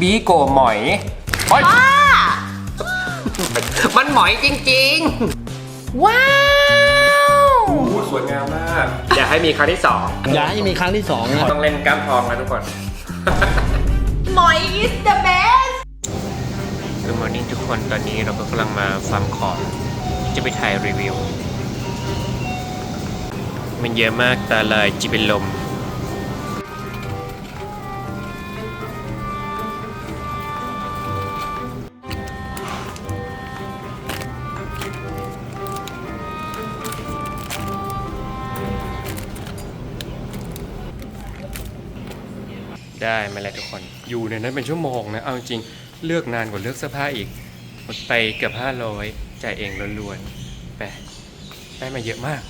บีโกหมอยโอ๊ยมันหมอยจริงว้าวๆโอ้โหสวยงามมาก อยากให้มีครั้งที่สองอย่าให้มีครั้งที่สองนะต้องเล่นกล้ามทองนะทุกคน หมอย is the best Good morning ทุกคนตอนนี้เราก็กำลังมาฟาร์มของที่จะไปถ่ายรีวิว มันเยอะมากตาลายจิเป็นลม ได้มาแล้วทุกคน อยู่ในนั้นเป็นชั่วโมงนะ เอาจริงๆเลือกนานกว่าเลือกเสื้อผ้าอีกหมดไปเกือบ500จ่ายเองล้วนๆไปได้มาเยอะมาก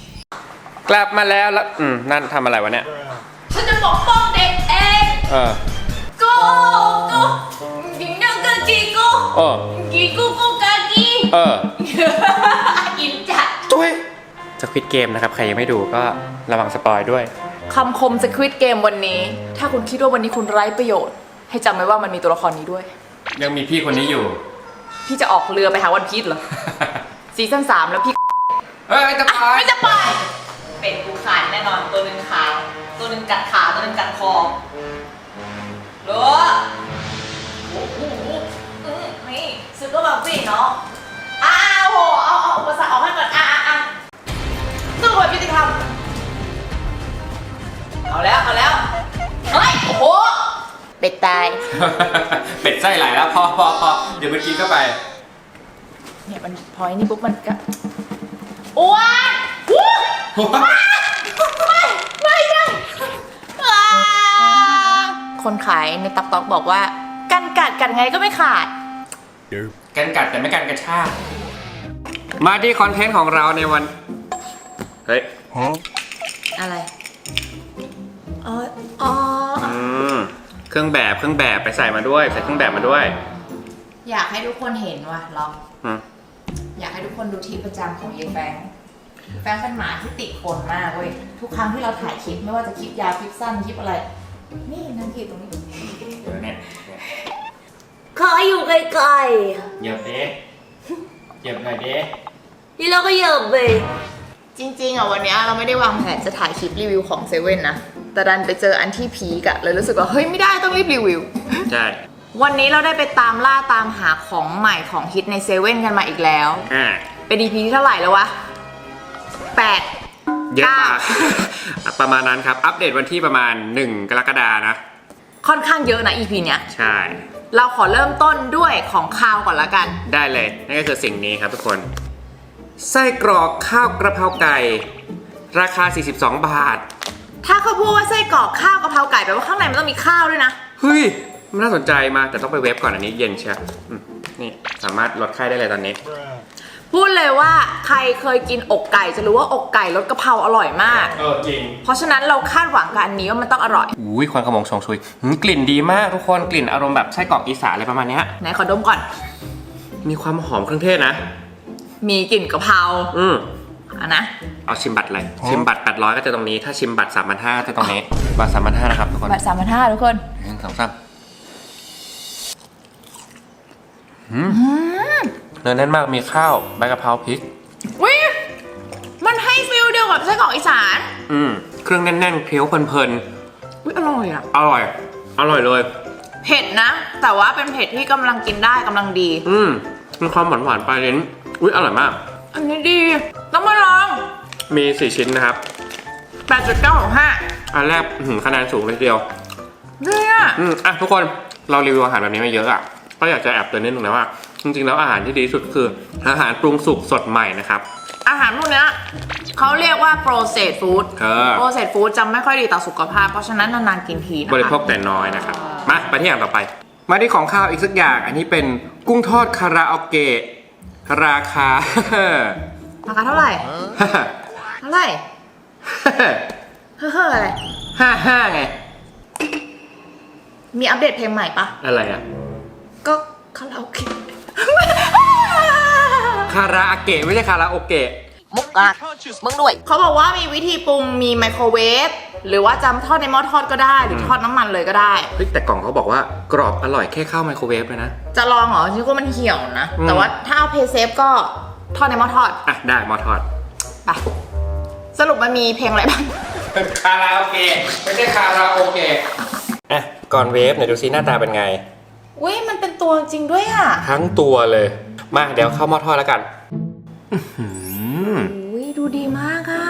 กลับมาแล้วแล้วอืมนั่นทำอะไรวะเนี่ย ฉันจะปกป้องเด็กเอง เออ กูกูกินนังกะกีกูเออ กีกูกูกากีเออ อินจัด จุ้ยสควิดเกมนะครับ ใครยังไม่ดูก็ระวังสปอยด้วย คำคมสควิตเกมวันนี้ ถ้าคุณคิดว่าวันนี้คุณไร้ประโยชน์ ให้จำไว้ว่ามันมีตัวละครนี้ด้วย ยังมีพี่คนนี้อยู่ พี่จะออกเรือไปหาวันพีชเหรอ ซีซั่นสามแล้วพี่เอ้ยจะไปไม่จะไป เป็ดกูขาดแน่นอนตัวหนึ่งขาตัวหนึ่งกัดขาตัวหนึ่งกัดคอรู้โอ้โหอืมนี่ซื้อก็แบบสิเนาะอ้าวโหเอาเอาอุปสรรคออกให้ก่อนอะอะอะสู้แบบยุติธรรม เอาแล้วเอาแล้วเฮ้ยโอ้โหเป็ดตาย เป็ดไส้ไหลแล้วพอพอพอเดี๋ยวมันกินเข้าไป เนี่ยมันพอยนี่ปุ๊บมันก็อ้วนวู้ไม่ไม่ไม่อ่าคนขายในตักตอกบอกว่ากันกัดกัดไงก็ไม่ขาด กันกัดแต่ไม่กันกระชาก มาที่คอนเทนต์ของเราในวัน เฮ้ย อะไร เครื่องแบบเครื่องแบบไปใส่มาด้วย ใส่เครื่องแบบมาด้วย อยากให้ทุกคนเห็นว่ะลองอืม อยากให้ทุกคนดูที่ประจำของเยายแฟงแฟงเป็นหมาที่ติดคนมากเว้ยทุกครั้งที่เราถ่ายคลิปไม่ว่าจะคลิปยาวคลิปสั้นคลิปอะไร นี่นั่งคลิปตรงนี้เดี๋ยวเนี่ยขออยู่ไกลเหยียบเด้เหยียบหน่อยเด้ๆที่เราก็เหยิบไปจริงๆอะวันเนี้ยเราไม่ได้วางแผนจะถ่ายคลิปรีวิวของเซเว่นนะ แต่ดันไปเจออันที่พีกอะเลยรู้สึกว่าเฮ้ยไม่ได้ต้องรีบรีวิว ใช่ วันนี้เราได้ไปตามล่าตามหาของใหม่ของฮิตในเซเว่นกันมาอีกแล้ว อ่า เป็น EP ที่เท่าไหร่แล้ววะแปด เยอะมากเก้ประมาณนั้นครับ อัปเดตวันที่ประมาณ 1 กรกฎานะ ค่อนข้างเยอะนะ EP เนี้ย ใช่ เราขอเริ่มต้นด้วยของคาวก่อนละกัน ได้เลย นั่นก็คือสิ่งนี้ครับทุกคน ไส้กรอกข้าวกระเพราไก่ ราคา 42 บาท ถ้าเขาพูดว่าไส้กรอกข้าวกะเพราไก่แปลว่าข้างในมันต้องมีข้าวด้วยนะ เฮ้ย มันน่าสนใจมากแต่ต้องไปเว็บก่อนอันนี้เย็นเชียวอืมนี่สามารถลดไข้ได้เลยตอนนี้ พูดเลยว่าใครเคยกินอกไก่จะรู้ว่าอกไก่รสกะเพราอร่อยมาก เออจริง เพราะฉะนั้นเราคาดหวังกับอันนี้ว่ามันต้องอร่อย อุ้ยควันขโมงชงชุยหืมกลิ่นดีมากทุกคนกลิ่นอารมณ์แบบไส้กรอกอีสานอะไรประมาณเนี้ยไหนขอดมก่อน มีความหอมเครื่องเทศนะ มีกลิ่นกะเพราอืม อะนะ เอาชิมบัตรเลยชิมบัตร 800 ก็จะตรงนี้ ถ้าชิมบัตร 3,500ก็จะตรงนี้ บัตร 3,500นะครับทุกคนบัตรสามพันห้าทุกคนหนึ่งสองสามหืมเนื้อแน่นมากมีข้าวใบกะเพราพริก วิมันให้ฟิลเดียวกับไส้กรอกอีสานอืมเครื่องแน่นๆเคี้ยวเพลินวิอร่อยอะๆอร่อย อร่อยเลย เผ็ดนะ แต่ว่าเป็นเผ็ดที่กำลังกินได้กำลังดี อืมมีความหวานหวานๆปลายลิ้นอุ้ยอร่อยมาก อันนี้ดี ต้องมาลอง มีสี่ชิ้นนะครับ 8.9ของ5อันแรกอื้อหือคะแนนสูงเลยทีเดียวดีอะอืมอะทุกคนเรารีวิวอาหารแบบนี้มาเยอะอะก็อยากจะแอบเตือนนิดนึงนะว่า จริงๆแล้วอาหารที่ดีที่สุดคือ อาหารปรุงสุกสดใหม่นะครับ อาหารพวกเนี้ยเขาเรียกว่า processed food เออ processed food จะไม่ค่อยดีต่อสุขภาพ เพราะฉะนั้นนานๆกินทีนะคะ บริโภคแต่น้อยนะครับ มาไปที่อย่างต่อไป มาที่ของข้าวอีกสักอย่าง อันนี้เป็นกุ้งทอดคาราโอเกะ ราคา ราคาเท่าไหร่ เท่าไหร่เฮ้อๆอะไรห้าห้าไง มีอัปเดตเพลงใหม่ปะ อะไรอะ ก็คาราโอเกะคาราโอเกะไม่ใช่คาราโอเกะ มุกกะมึงด้วย เขาบอกว่ามีวิธีปรุงมีไมโครเวฟหรือว่าจำทอดในหม้อทอดก็ได้ หรือทอดน้ำมันเลยก็ได้ เฮ้ยแต่กล่องเขาบอกว่ากรอบอร่อยแค่เข้าไมโครเวฟเลยนะ จะลองเหรอฉันว่ามันเหี่ยวนะ อืม แต่ว่าถ้าเอาเพย์เซฟก็ทอดในหม้อทอดอะได้หมอทอด ไปสรุปมันมีเพลงอะไรบ้างคาราโอเกะไม่ใช่คาราโอเกะอะก่อนเวฟไหนดูซิหน้าตาเป็นไง อุ้ยมันเป็นตัวจริงด้วยอะ ทั้งตัวเลย มาเดี๋ยวเข้าหม้อทอดแล้วกันอื้อหื ออุ้ยดูดีมากอะ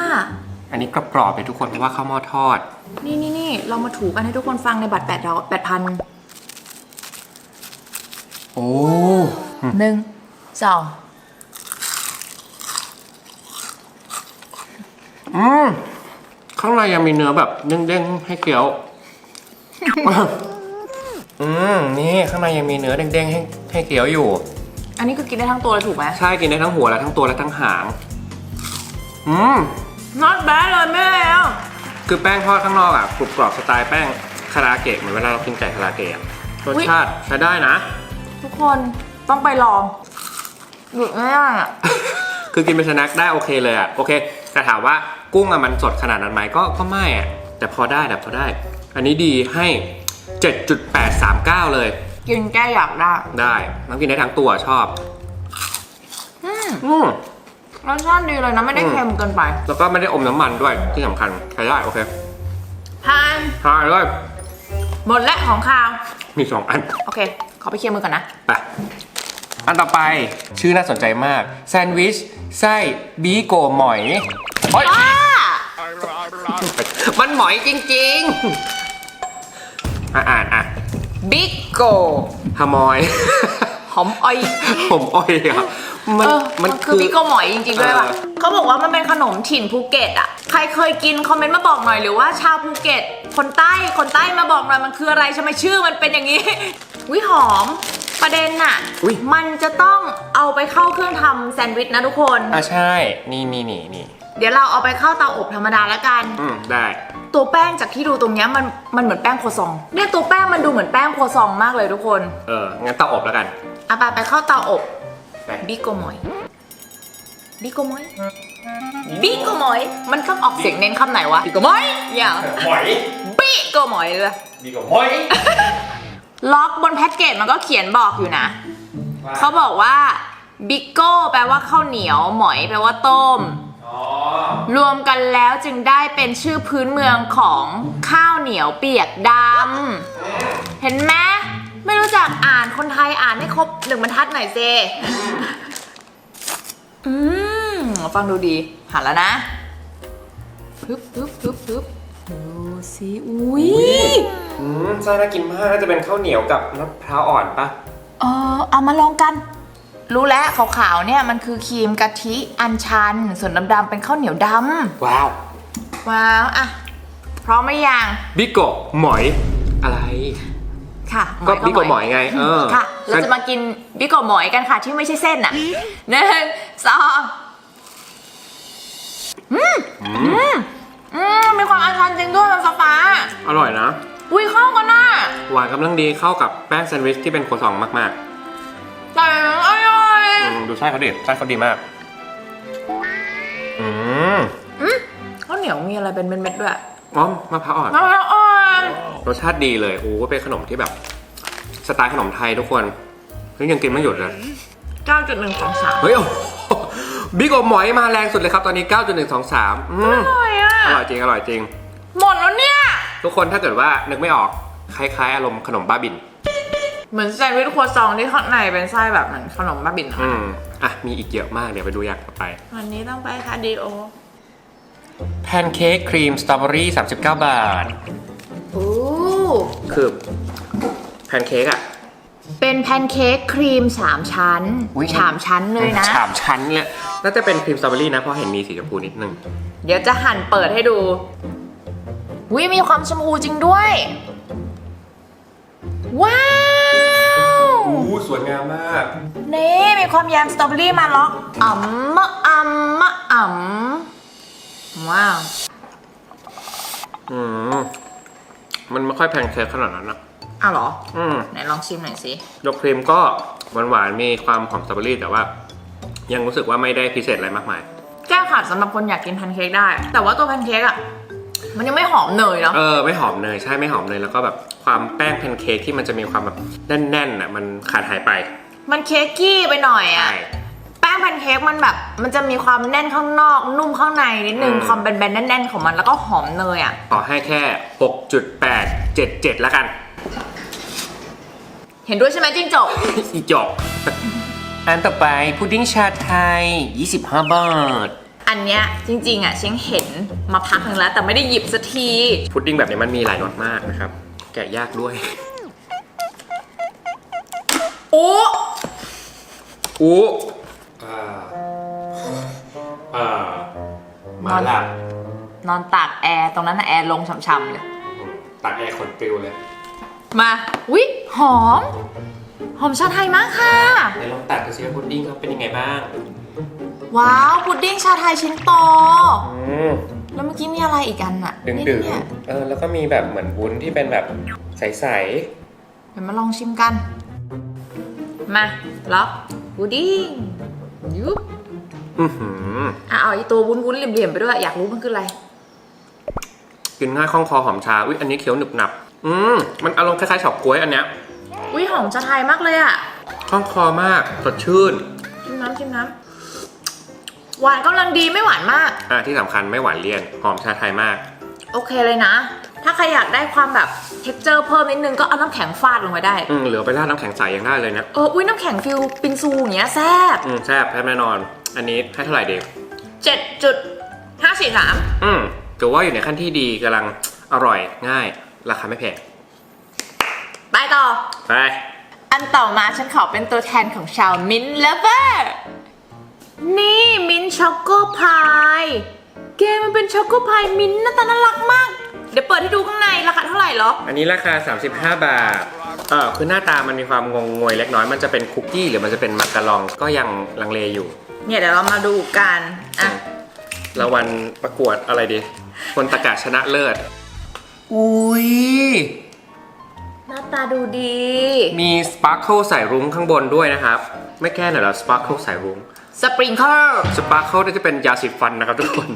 อันนี้กรอบๆเลยทุกคนเพราะว่าข้าวหม้อทอด นี่นี่นี่เรามาถูกันให้ทุกคนฟังในบัตรแปดเราแปดพันโอ้หนึ่งสองอืมข้างในยังมีเนื้อแบบเด้งๆให้เคี้ยว อืมนี่ข้างในยังมีเนื้อเด้งๆให้ให้เคี้ยวอยู่ อันนี้คือกินได้ทั้งตัวเลยถูกไหมใช่กินได้ทั้งหัวและทั้งตัวและทั้งหาง อืม not bad เลยแม่แล้วคือแป้งทอดข้างนอกอะกรุบกรอบสไตล์แป้งคาราเกะเหมือนเวลาเรากินไก่คาราเกะอะรสชาติใช้ได้นะ ทุกคนต้องไปลองหยุดไม่ได้อะคือกินเป็นสแน็คได้โอเคเลยอะโอเคแต่ถามว่ากุ้งอะมันสดขนาดนั้นไหมก็ก็ไม่อะแต่พอได้แต่พอได้ อันนี้ดีให้ 7.839 เลย กินแก้อยากได้ได้น้ำกินได้ทั้งตัวชอบ อืมอืม รสชาติดีเลยนะไม่ได้อืมเค็มเกินไป แล้วก็ไม่ได้อมน้ำมันด้วยที่สำคัญใช้ได้โอเคทานทานเลยหมดและของข้าวมีสองอัน โอเค ขอไปเคลียร์มือก่อนนะ ไป อันต่อไปชื่อน่าสนใจมาก แซนด์วิช ไส้บีโกหมอยเฮ้ยป้ามันหมอยจริงๆ อะอ่านอะบิ๊กโกฮามอย หอมอ้อย ผมอ้อยอะมันเออมันคือบิ๊กโกหมอยจริงๆด้วยว่ะเออเขาบอกว่ามันเป็นขนมถิ่นภูเก็ตอะ ใครเคยกินคอมเมนต์มาบอกหน่อยหรือว่าชาวภูเก็ต คนใต้คนใต้มาบอกหน่อยมันคืออะไรทำไมชื่อมันเป็นอย่างนี้ วิหอมประเด็นน่ะ อุ๊ย มันจะต้องเอาไปเข้าเครื่องทำแซนด์วิชนะทุกคน อะใช่ นี่นี่นี่นี่เดี๋ยวเราเอาไปเข้าเตาอบธรรมดาแล้วกัน อืมได้ ตัวแป้งจากที่ดูตรงเนี้ยมันมันเหมือนแป้งโครัวซองเนี่ยตัวแป้งมันดูเหมือนแป้งโครัวซองมากเลยทุกคนเออ งั้นเตาอบแล้วกันเอาไปไปเข้าเตาอบไป บิโกมอยบิโกมอยบิโกมอยมันต้องออกเสียงเน้นคำไหนวะบิโกมอยอย่าหมอยบิโกมอยเลยบีโกหมอย ล็อกบนแพ็กเกจมันก็เขียนบอกอยู่นะ เขาบอกว่าบิโก้แปลว่าข้าวเหนียว หมอยแปลว่าต้มอ๋อ รวมกันแล้วจึงได้เป็นชื่อพื้นเมืองของข้าวเหนียวเปียกดำ เห็นไหมไม่รู้จักอ่านคนไทยอ่านให้ครบหนึ่งบรรทัดหน่อยเซอืมฟังดูดีหันแล้วนะปึ๊บปึ๊บปึ๊บปึ๊บดูสิอุ้ยอืมไส้น่ากินมากน่าจะเป็นข้าวเหนียวกับมะพร้าวอ่อนปะเออเอามาลองกัน รู้แล้วขาวๆเนี่ยมันคือครีมกะทิอัญชัน ส่วนดำๆเป็นข้าวเหนียวดว้าวำว้าวอะพร้อมไหมยังบิโกหมอยอะไร ค่ะก็บิโกหมอยไง เออค่ะ เราจะมากินบิโกหมอยกันค่ะ ที่ไม่ใช่เส้นอะหนึ่งสองอืมอืมอืมมีความอัญชันจริงด้วยมันฟ้าฟ้าอร่อยนะอุ้ยเข้ากันน่ะหวานกำลังดีเข้ากับแป้งแซนด์วิชที่เป็นโคซองมาก แต่อร่อยๆ อืมดูไส้เขาดิไส้เขาดีมาก อืมข้าวเหนียวมีอะไรเป็นเม็ดๆด้วยอ๋อมะพร้าวอ่อน มะพร้าวอ่อนรสชาติดีเลยโอ้เป็นขนมที่แบบ สไตล์ขนมไทยทุกคนเฮ้ยยังกินไม่หยุดเลย 9.1ของสามเฮ้ยโอ้โหบิ๊กโอหมอยมาแรงสุดเลยครับ ตอนนี้ 9.123 อืมอร่อยอะ อร่อยจริง อร่อยจริง หมดแล้วเนี่ย ทุกคนถ้าเกิดว่านึกไม่ออก คล้ายๆ อารมณ์ขนมบ้าบิน เหมือนแซนด์วิชครัวซองที่ข้างในเป็นไส้แบบเหมือนขนมบ้าบินอะอืมอะ มีอีกเยอะมาก เดี๋ยวไปดูอย่างต่อไป วันนี้ต้องไปคาดิโอ แพนเค้กครีมสตรอเบอรี่39 บาทอู้คือ แพนเค้กอะ เป็นแพนเค้กครีม3ชั้นอุ๊ย สามชั้นเลยนะสามชั้นเลยน่าจะเป็นครีมสตรอเบอรี่นะ เพราะเห็นมีสีชมพูนิดนึง เดี๋ยวจะหั่นเปิดให้ดูวิมีความชมพูจริงด้วย ว้าว อู้สวยงามมาก นี่มีความแยมสตรอเบอรี่มาล็อกอ่ำมะอ่ำมะอ่ำว้าวอืมมันไม่ค่อยแพนเค้กขนาดนั้นนะอ้าวเหรอ อืมไหนลองชิมหน่อยสิยกครีมก็หวานๆมีความหอมสตรอเบอรี่แต่ว่า ยังรู้สึกว่าไม่ได้พิเศษอะไรมากมาย แก้ไขาทสำหรับคนอยากกินแพนเค้กได้ แต่ว่าตัวแพนเค้กอะ มันยังไม่หอมเนยเนาะ เออไม่หอมเนยใช่ไม่หอมเนยแล้วก็แบบความแป้งแพนเค้กที่มันจะมีความแบบแน่นๆอะมันขาดหายไปมันเค้กกี้ไปหน่อยใช่อะแป้งแพนเค้กมันแบบ มันจะมีความแน่นข้างนอก นุ่มข้างในนิดนึงอืม ความแบนๆแน่นๆของมันแล้วก็หอมเนยอะ ขอให้แค่ 6.877แล้วกัน เห็นด้วยใช่ไหมจิ้งจก อีจบอันต่อไปพุดดิ้งชาไทย 25 บาท อันเนี้ยจริงๆอะเชงเห็น มาพักหนึ่งแล้ว แต่ไม่ได้หยิบสักทีพุดดิ้งแบบนี้มันมีหลายรสมากนะครับ แกะยากด้วย โอ้อู้อ่าอ่ามาละนอนตากแอร์ตรงนั้นน่ะแอร์ลงช่ำๆเลยตักแอร์ขนปิวเลยมาวิหอม หอมชาไทยมากค่ะไหนลองตักดูซิว่าพุดดิ้งเขาเป็นยังไงบ้าง ว้าว พุดดิ้งชาไทยชิ้นโตอืม แล้วเมื่อกี้มีอะไรอีกอันอะดึงนี่ดึงเนี่ยเออแล้วก็มีแบบเหมือนวุ้นที่เป็นแบบใสเดี๋ยวมาลองชิมกัน มาล็อกพุดดิ้งยุบๆอือหืออะเอาไอตัววุ้นๆเหลี่ยมๆไปด้วย อยากรู้มันคืออะไร กินง่ายคล่องคอหอมชาอุ้ยอันนี้เคี้ยวหนึบหนับ อืมมันอารมณ์คล้ายๆเฉาก๊วยอันเนี้ยอุ้ยหอมชาไทยมากเลยอะคล่องคอมากสดชื่นชิมน้ำชิมน้ำ หวานกำลังดีไม่หวานมาก อะที่สำคัญไม่หวานเลี่ยน หอมชาไทยมาก โอเคเลยนะ ถ้าใครอยากได้ความแบบ t e x t อร์เพิ่มนิดนึงก็เอาน้ำแข็งฟาดลงไปได้ อืมเหลือไปราดน้ำแข็งใสยังได้เลยนะ เอออุ้ยน้ำแข็งฟิลปิงซูอย่างเงี้ยแซ่บอืมแซ่บแซ่บแน่นอน อันนี้ให้เท่าไหร่ดีเจ็ดจุดห้าสี่สามอืมถือว่าอยู่ในขั้นที่ดีกำลังอร่อยง่าย ราคาไม่แพง ไปต่อ ไป อันต่อมาฉันขอเป็นตัวแทนของชาวมินเลเวอร์ นี่มินช็อกโกพายเกมมันเป็นช็อกโกพายมินหน้าตาน่ารักมาก เดี๋ยวเปิดให้ดูข้างในราคาเท่าไหร่หรอ อันนี้ราคา 35 บาท เออคือหน้าตามันมีความงงงวยเล็กน้อย มันจะเป็นคุกกี้หรือมันจะเป็นมักกะลองก็ยังลังเลอยู่ เนี่ยเดี๋ยวเรามาดูกันอะรางวัลประกวดอะไรดี คนตะกาชนะเลิศ อุ้ย หน้าตาดูดี มีสปาร์เคิลใส่รุ้งข้างบนด้วยนะครับ ไม่แก้หน่อยเหรอสปาร์เคิลใส่รุ้ง สปริงเกิลสปาร์เคิลนี่จะเป็นยาสีฟันนะครับทุกคน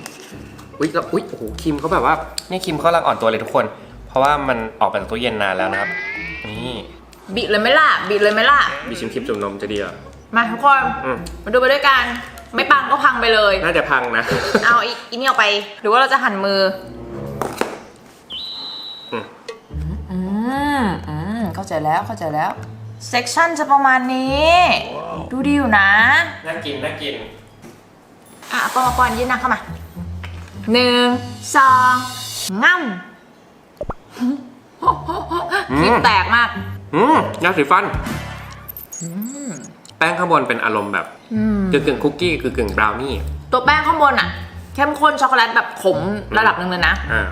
อุ้ยแล้วอุ้ยโอ้โหครีมเขาแบบว่านี่ครีมเขากำลังอ่อนตัวเลยทุกคน เพราะว่ามันออกมาจากตู้เย็นนานแล้วนะครับ นี่บิดเลยไหมล่ะบิดเลยไหมล่ะมีชิมครีมจุ่มนมจะดีเหรอ มาทุกคน อืม มาดูไปด้วยกัน ไม่ปังก็พังไปเลย น่าจะพังนะ เอาอีอีนี่ออกไป หรือว่าเราจะหั่นมืออืมอืมอืมเข้าใจแล้วเข้าใจแล้ว เซกชันจะประมาณนี้ ดูดีอยู่นะ น่ากิน น่ากิน อะปอนปอนยืนหนักเข้ามาหนึ่งสองง่ำคลิปแตกมาก อืมยาสีฟัน แป้งข้างบนเป็นอารมณ์แบบอืมกึ่งกึ่งคุกกี้กึ่งกึ่งบราวนี่ ตัวแป้งข้างบนอะ เข้มข้นช็อกโกแลตแบบขมระดับหนึ่งเลยนะอ่า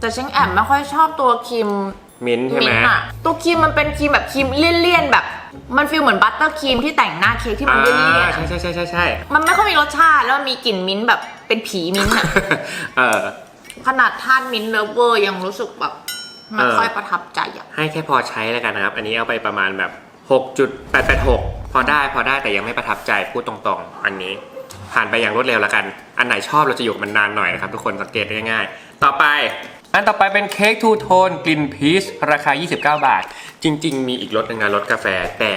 แต่เชงแอบไม่ค่อยชอบตัวครีม มิ้นท์ใช่ไหม มิ้นท์อะตัวครีมมันเป็นครีมแบบครีมเลี่ยนๆแบบ มันฟีลเหมือนบัตเตอร์ครีมที่แต่งหน้าเค้กที่มันอ่าเลี่ยนๆใช่อะใช่ใช่ใช่ใช่ มันไม่ค่อยมีรสชาติแล้วมันมีกลิ่นมิ้นท์แบบเป็นผีมิ้นท์อะ เออ ขนาดทานมิ้นท์เลฟเวอร์ยังรู้สึกแบบไม่เออ ค่อยประทับใจอะให้แค่พอใช้แล้วกันนะครับ อันนี้เอาไปประมาณแบบ 6.886 พอได้พอได้แต่ยังไม่ประทับใจพูดตรงๆ อันนี้ ผ่านไปอย่างรวดเร็วแล้วกัน อันไหนชอบเราจะอยู่กับมันนานหน่อยนะครับ ทุกคนสังเกตได้ง่ายๆต่อไป อันต่อไปเป็นเค้กทูโทนกลิ่นพีชราคา 29 บาท จริง ๆ มีอีกรสหนึงนะรสกาแฟแต่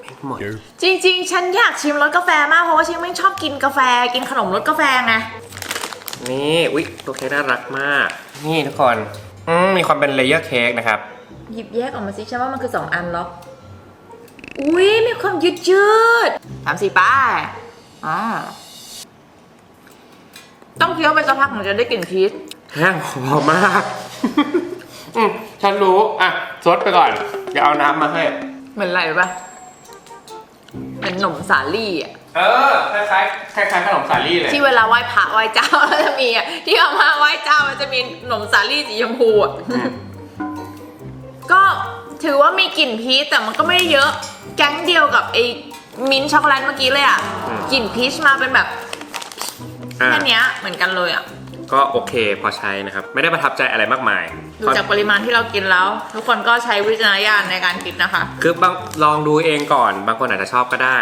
ไม่หมด จริงๆ ฉันอยากชิมรสกาแฟมากเพราะว่าฉันไม่ชอบกินกาแฟกินขนมรสกาแฟไงนี่อุ๊ยตัวเค้กน่ารักมาก นี่ทุกคนอืมมีความเป็นเลเยอร์เค้กนะครับ หยิบแยกออกมาสิฉันว่ามันคือสองอันหรอกอุ้ยมีความยืดยืดๆสามสี่ป้ายอ่าต้องเคี้ยวไปสักพักถึงจะได้กลิ่นพีช แห้งคอมากอืมฉันรู้ อะซดไปก่อน เดี๋ยวเอาน้ำมาให้ เหมือนอะไรปะเหมือนหนมสาลี่อะเออ คล้ายๆคล้ายๆขนมสาลี่เลย ที่เวลาไหว้พระไหว้เจ้าแล้วจะมีอะที่เอามาไหว้เจ้ามันจะมีหนมสาลี่สีชมพูอะอืม ก็ถือว่ามีกลิ่นพีชแต่มันก็ไม่ได้เยอะ แก๊งเดียวกับไอ้มิ้นท์ช็อกโกแลตเมื่อกี้เลยอะกลิ่นพีชมาเป็นแบบอะแค่เนี้ยเหมือนกันเลยอะ ก็โอเคพอใช้นะครับ ไม่ได้ประทับใจอะไรมากมาย ดูจากปริมาณที่เรากินแล้ว ทุกคนก็ใช้วิจารณญาณในการคิดนะคะ คือบางลองดูเองก่อน บางคนอาจจะชอบก็ได้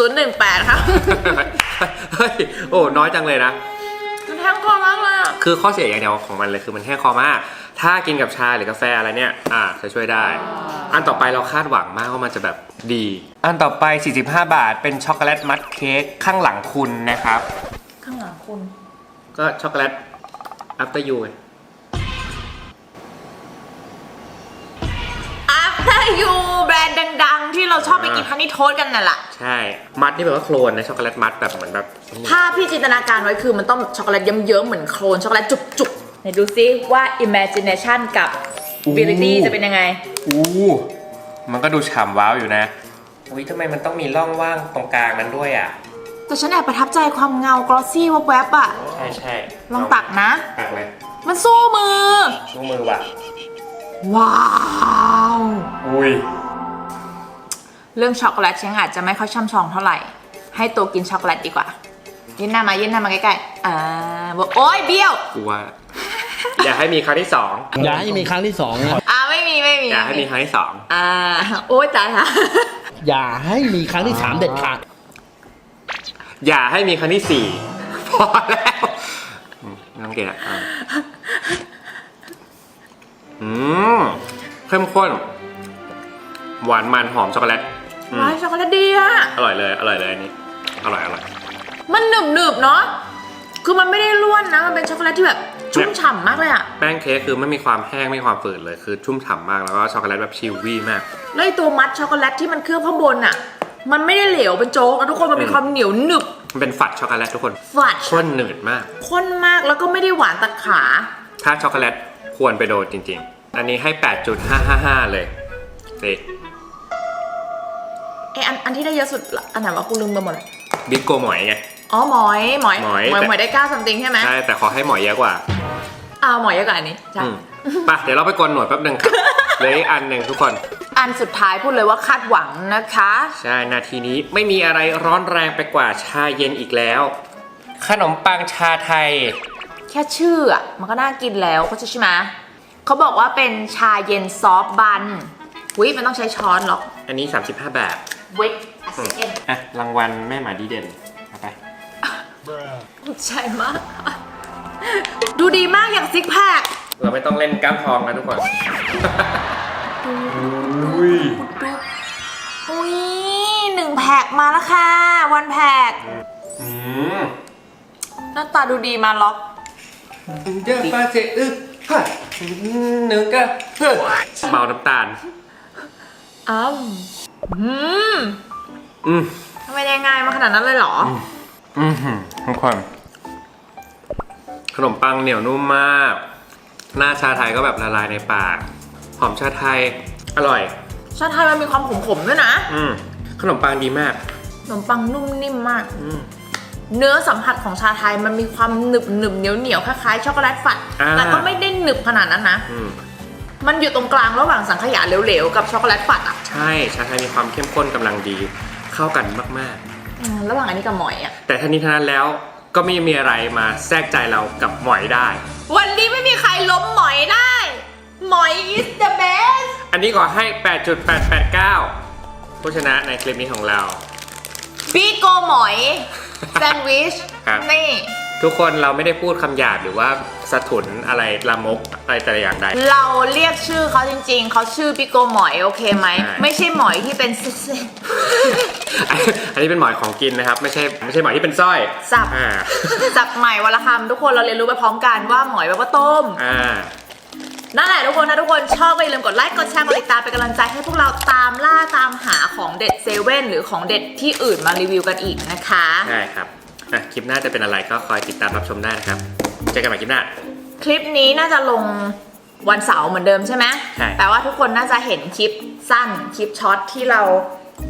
6.018ครับเฮ้ยโอ้น้อยจังเลยนะแห้งคอมากเลยอะคือข้อเสียอย่างเดียวของมันเลยคือมันแห้งคอมาก ถ้ากินกับชาหรือกาแฟอะไรเนี่ย อ่าจะช่วยได้ อันต่อไปเราคาดหวังมากว่ามันจะแบบดี อันต่อไป 45 บาท เป็นช็อกโกแลตมัดเค้กข้างหลังคุณนะครับ ข้างหลังคุณ ก็ช็อกโกแลต after you ไง After You แบรนด์ดัง ๆ ที่เราชอบไปกินอ่าฮันนี่โทสกันน่ะแหละใช่ มัดนี่แบบว่าโคลนนะช็อกโกแลตมัดแบบเหมือนแบบนี่ภาพที่จินตนาการไว้คือมันต้องช็อกโกแลตเยิ้มๆเหมือนโคลนช็อกโกแลตจุกๆไหนดูซิว่า imagination กับ ability จะเป็นยังไง อู้มันก็ดูฉ่ำว้าวอยู่นะ อุ้ยทำไมมันต้องมีร่องว่างตรงกลางนั้นด้วยอะ แต่ฉันแอบประทับใจความเงากรอซี่แวบๆอะใช่ใช่ลองตักนะ ตักเลยมันสู้มือ ชูมือว่ะ ว้าว อุ้ย เรื่องช็อกโกแลตฉันอาจจะไม่ค่อยช่ำชองเท่าไหร่ ให้ตัวกินช็อกโกแลตดีกว่า ยื่นหน้ามายื่นหน้ามาใกล้ๆอ่าบอกโอ๊ยเบี้ยว กูว่า อย่าให้มีครั้งที่สองอย่าให้มีครั้งที่สองนะอ่าไม่มีไม่มีอย่าให้มีครั้งที่สองอ่าโอ๊ยตายละอย่าให้มีครั้งที่สามเด็ดขาด อย่าให้มีครั้งที่สี่พอแล้วอืมไม่ต้องเกลียดอะอะอืมเข้มข้น หวานมันหอมช็อกโกแลตอืมว้ายช็อกโกแลตดีอะอร่อยเลย อร่อยเลยอันนี้ อร่อยอร่อย มันหนึบหนึบๆเนาะคือมันไม่ได้ร่วนนะ มันเป็นช็อกโกแลตที่แบบชุ่มฉ่ำมากเลยอะแป้งเค้กคือไม่มีความแห้งไม่มีความฝืดเลยคือชุ่มฉ่ำมากแล้วก็ช็อกโกแลตแบบชิลวี่มาก แล้วไอตัวมัดช็อกโกแลตที่มันเคลือบข้างบนอะ มันไม่ได้เหลวเป็นโจ๊กนะทุกคนมันมีอืมความเหนียวหนึบมันเป็นฝัดช็อกโกแลตทุกคนฝัดข้นหนืดมาก ข้นมากแล้วก็ไม่ได้หวานตัดขา ถ้าช็อกโกแลตควรไปโดนจริง ๆ อันนี้ให้ 8.555 เลยสิเอยอันอันที่ได้เยอะสุดอันไหนวะกูลืมไปหมดเลยบิ๊กโกหมอยไง อ๋อหมอยหมอยหมอยหมอยแต่หมอยได้เก้าซัมติงใช่ไหมใช่แต่ขอให้หมอยเยอะกว่าอ้าวหมอยเยอะกว่าอันนี้ใช่อืมไปเดี๋ยวเราไปกลหนวดแป๊บหนึ่งครับเหลืออีกอันหนึ่งทุกคน อันสุดท้ายพูดเลยว่าคาดหวังนะคะ ใช่ นาทีนี้ไม่มีอะไรร้อนแรงไปกว่าชาเย็นอีกแล้ว ขนมปังชาไทย แค่ชื่ออะมันก็น่ากินแล้วเขาใช่ไหมเขาบอกว่าเป็นชาเย็นซอฟต์บันวิมันต้องใช้ช้อนหรอกอันนี้ 35 บาทเวทอัสเอ็นอะรางวัลแม่หมาดีเด่นเอาไปใช่มาก ดูดีมากอย่างซิกแพคเราไม่ต้องเล่นกล้ามทองนะทุกคน อุ้ยดูอุ้ยหนึ่งแพคมาแล้วค่ะวันแพคอืมหน้าตาดูดีมาล็อกเยอะปาเจอึกฮะหนึ่งก็เฮ้ยเบาน้ำตาลอ้าวอืมอืมทำไมได้ง่ายมาขนาดนั้นเลยเหรอ อืมทุกคนขนมปังเหนียวนุ่มมาก หน้าชาไทยก็แบบละลายในปาก หอมชาไทย อร่อย ชาไทยมันมีความขมๆด้วยนะ อืมขนมปังดีมาก ขนมปังนุ่มนิ่มมาก อืม เนื้อสัมผัสของชาไทยมันมีความหนึบหนึบเหนียวเหนียวๆคล้ายๆช็อกโกแลตฝัดอ่า แต่ก็ไม่ได้หนึบขนาดนั้นนะ อืม มันอยู่ตรงกลางระหว่างสังขยาเหลวๆกับช็อกโกแลตฝัดอะใช่ ชาไทยมีความเข้มข้นกำลังดี เข้ากันมาก อืมระหว่างอันนี้กับหมอยอะ ๆ แต่ทั้งนี้ทั้งนั้นแล้วก็ไม่มีอะไรมาแทรกใจเรากับหมอยได้ วันนี้ไม่มีใครล้มหมอยได้ หมอย is the best อันนี้ขอให้ 8.889 ผู้ชนะในคลิปนี้ของเราปีโกหมอยแซนด์วิชครับ นี่ ทุกคนเราไม่ได้พูดคำหยาบหรือว่าสะถุนอะไรลามกอะไรแต่อย่างใด เราเรียกชื่อเขาจริงๆ เขาชื่อปิโกหมอย โอเคไหม ใช่ ไม่ใช่หมอยที่เป็นเส้น อันนี้เป็นหมอยของกินนะครับ ไม่ใช่ไม่ใช่หมอยที่เป็นสร้อยสับ อ่า ๆจับใหม่วันละคำทุกคนเราเรียนรู้ไปพร้อมกันว่าหมอยแปลว่าต้ม อ่า นั่นแหละทุกคนนะทุกคนชอบก็อย่าลืมกดไลค์กดแชร์กดติดตามเป็นกำลังใจให้พวกเราตามล่าตามหาของเด็ดเซเว่นหรือของเด็ดที่อื่นมารีวิวกันอีกนะคะใช่ครับอะคลิปหน้าจะเป็นอะไรก็คอยติดตามรับชมได้นะครับเจอกันใหม่คลิปหน้า คลิปนี้น่าจะลงวันเสาร์เหมือนเดิมใช่ไหมใช่แต่ว่าทุกคนน่าจะเห็นคลิปสั้นคลิปช็อตที่เรา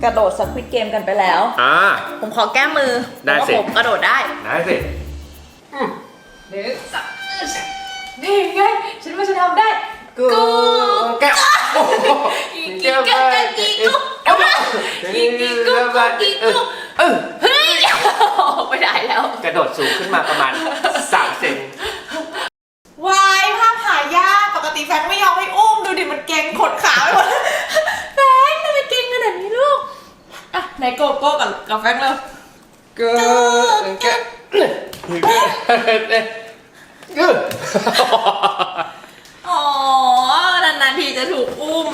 กระโดดสควิตเกมกันไปแล้ว อ่า ผมขอแก้มือได้สิเพราะว่าผมกระโดดได้ ได้สิ กูแก้วโอ้โหกีกีกักกักกีกุ๊กเอามากีกีกุ๊กกุ๊กกีกุ๊กเออเฮ้ยไม่ได้แล้ว กระโดดสูงขึ้นมาประมาณ3เซนวายภาพหายากปกติแฟนไม่ยอมให้อุ้มดูดิมันเก่งขดขาไปหมดแฟนทำไมเก่งขนาดนี้ลูกอะไหนโกโก้กับกับแฟนเร็วกูแก้วอ๋อ นานๆทีจะถูกอุ้ม